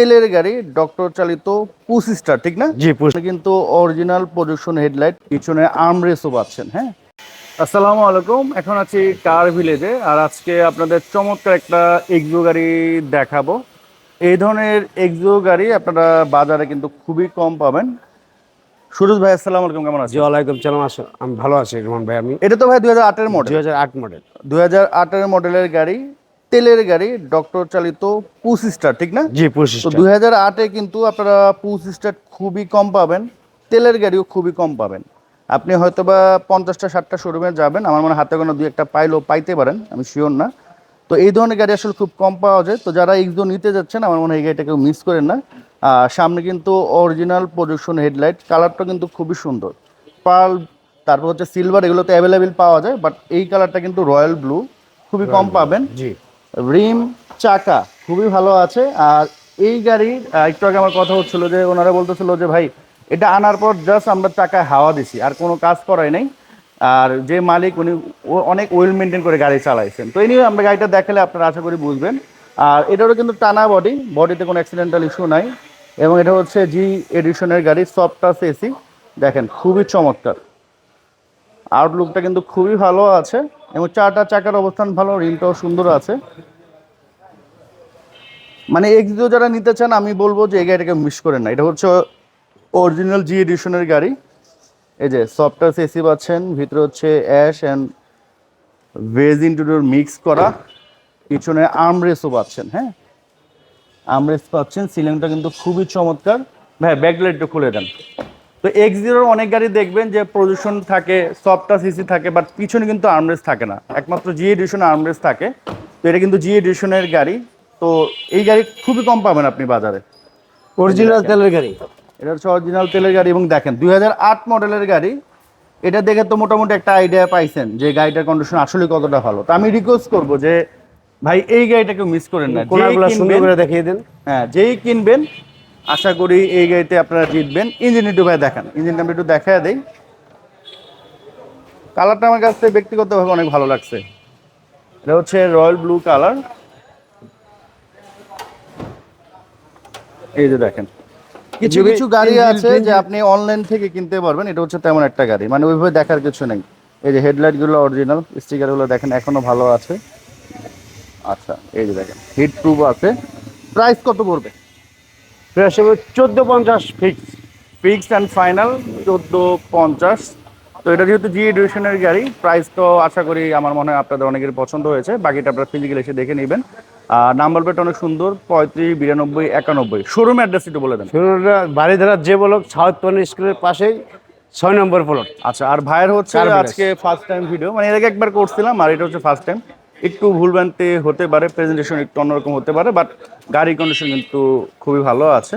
তেলের গাড়ি ডক্টর চালিত পুশ স্টার ঠিক না? জি আপনি কিন্তু অরিজিনাল প্রজেকশন হেডলাইট পিছনে আর্মরেসও পাচ্ছেন হ্যাঁ? আসসালামু আলাইকুম এখন আছি কার ভিলেজে আর আজকে আপনাদের চমৎকার একটা এক্সো গাড়ি দেখাবো। এই ধরনের এক্সো গাড়ি আপনারা বাজারে কিন্তু খুবই কম পাবেন। সুরজ ভাই আসসালামু আলাইকুম কেমন আছেন? জি ওয়ালাইকুম সালাম আস- আমি ভালো আছি রহমান ভাই আমি এটা তো ভাই দুই হাজার আটের মডেল দুই হাজার আট মডেল দুই হাজার আটের মডেলের গাড়ি তেলের গাড়ি ডক্টর চালিত পুশ স্টার ঠিক না? জি পুশ তো দুই হাজার আটে কিন্তু আপনারা পুশ স্টার খুবই কম পাবেন তেলের গাড়িও খুবই কম পাবেন। আপনি হয়তো বা পঞ্চাশটা ষাটটা শোরুমে যাবেন আমার মনে হয় হাতে কোনো দুই একটা পাইলেও পাইতে পারেন আমি শিওর না। তো এই ধরনের গাড়ি আসলে খুব কম পাওয়া যায়। তো যারা এক্সো নিতে যাচ্ছেন আমার মনে হয় এই গাড়িটা কেউ মিস করেন না। আর সামনে কিন্তু অরিজিনাল প্রজেকশন হেডলাইট কালারটা কিন্তু খুবই সুন্দর। পার্ল তারপর হচ্ছে সিলভার এগুলো তো অ্যাভেলেবেল পাওয়া যায় বাট এই কালারটা কিন্তু রয়্যাল ব্লু খুবই কম পাবেন। জি। রিম চাকা খুবই ভালো আছে। আর এই গাড়ির একটু আগে আমার কথা হচ্ছিল যে ওনারা বলতেছিল যে, ভাই, এটা আনার পর জাস্ট আমরা চাকায় হাওয়া দিছি, আর কোনো কাজ করাই নাই। আর যে মালিক, উনি অনেক ওয়েল মেনটেন করে গাড়ি চালাইছেন। তো এই নিয়ে আমরা গাড়িটা দেখালে আপনারা আশা করি বুঝবেন। আর এটারও কিন্তু টানা বডি বডিতে কোনো অ্যাক্সিডেন্টাল ইস্যু নাই। এবং এটা হচ্ছে জি এডিশনের গাড়ি সফট টাচ এসি দেখেন, খুবই চমৎকার। আউটলুকটা কিন্তু খুবই ভালো আছে। এবং চারটা চাকার অবস্থান ভালো, রিমটাও সুন্দর আছে। মানে এক্সিও যারা নিতে চান, আমি বলব যে এই গাড়িটাকে মিস করেন না। এটা হচ্ছে অরিজিনাল জি এডিশনের গাড়ি। এই যে সফটওয়্যার এসি পাচ্ছেন, ভিতরে হচ্ছে অ্যাশ অ্যান্ড ভেজ ইন্টুডোর মিক্স করা। পিছনে আর্মরেসও পাচ্ছেন হ্যাঁ? আর্মরেস পাচ্ছেন সিলিংটা কিন্তু খুবই চমৎকার। ভাই ব্যাকলাইটটা খুলে দেন। তো এক্স জিরোর অনেক গাড়ি দেখবেন যে প্রদূষণ থাকে সফটটা সিসি থাকে বাট পিছনে কিন্তু আর্মরেস থাকে না। একমাত্র জি এডিশনে আর্মরেস থাকে। তো এটা কিন্তু জি এডিশনের গাড়ি। তো এই গাড়ি খুবই কম পাবেন আপনি বাজারে। অরিজিনাল তেলের গাড়ি? এটা হচ্ছে অরিজিনাল তেলের গাড়ি এবং দেখেন দুই হাজার আট মডেলের গাড়ি। এটা দেখে তো মোটামুটি একটা আইডিয়া পাইছেন যে গাড়িটার কন্ডিশন আসলে কতটা ভালো। তো আমি রিকোয়েস্ট করব যে ভাই এই গাড়িটাকে মিস করেন না। যেই কিনবেন- দেখিয়ে দেন। হ্যাঁ যেই কিনবেন আশা করি এই গাড়িতে আপনারা জিতবেন। ইঞ্জিন একটু ভাই দেখান। ইঞ্জিনটা আমি একটু দেখা দেই। কালারটা আমার কাছে ব্যক্তিগতভাবে অনেক ভালো লাগছে। এটা হচ্ছে রয়্যাল ব্লু কালার। এই যে দেখেন। কিছু কিছু গাড়ি আছে যে আপনি অনলাইন থেকে কিনতে পারবেন এটা হচ্ছে তেমন একটা গাড়ি। মানে ওইভাবে দেখার কিছু নেই। এই যে হেডলাইটগুলো অরিজিনাল স্টিকারগুলো দেখেন এখনও ভালো আছে। আচ্ছা এই যে দেখেন হিট প্রুফ আছে। প্রাইস কত পড়বে? প্রায় চোদ্দ পঞ্চাশ ফিক্স ফিক্স অ্যান্ড ফাইনাল চোদ্দ পঞ্চাশ। তো এটা যেহেতু জি এডিশনের গাড়ি প্রাইস তো আশা করি আমার মনে হয় আপনাদের অনেকের পছন্দ হয়েছে। বাকিটা আপনারা ফিজিক্যাল এসে দেখে নেবেন। আর নাম্বার প্লেট অনেক সুন্দর পঁয়ত্রিশ বিরানব্বই একানব্বই। শোরুম অ্যাড্রেস একটু বলে দেন। শুনুনরা বাড়িধারা যে বলক সাউথ স্কুলের পাশেই ছয় নম্বর প্লট আচ্ছা আর ভাইয়ের হচ্ছে আজকে ফার্স্ট টাইম ভিডিও মানে এর আগে একবার করছিলাম আর এটা হচ্ছে ফার্স্ট টাইম একটু ভুলভ্রান্তি হতে পারে প্রেজেন্টেশন একটু অন্যরকম হতে পারে বাট গাড়ি কন্ডিশন কিন্তু খুবই ভালো আছে।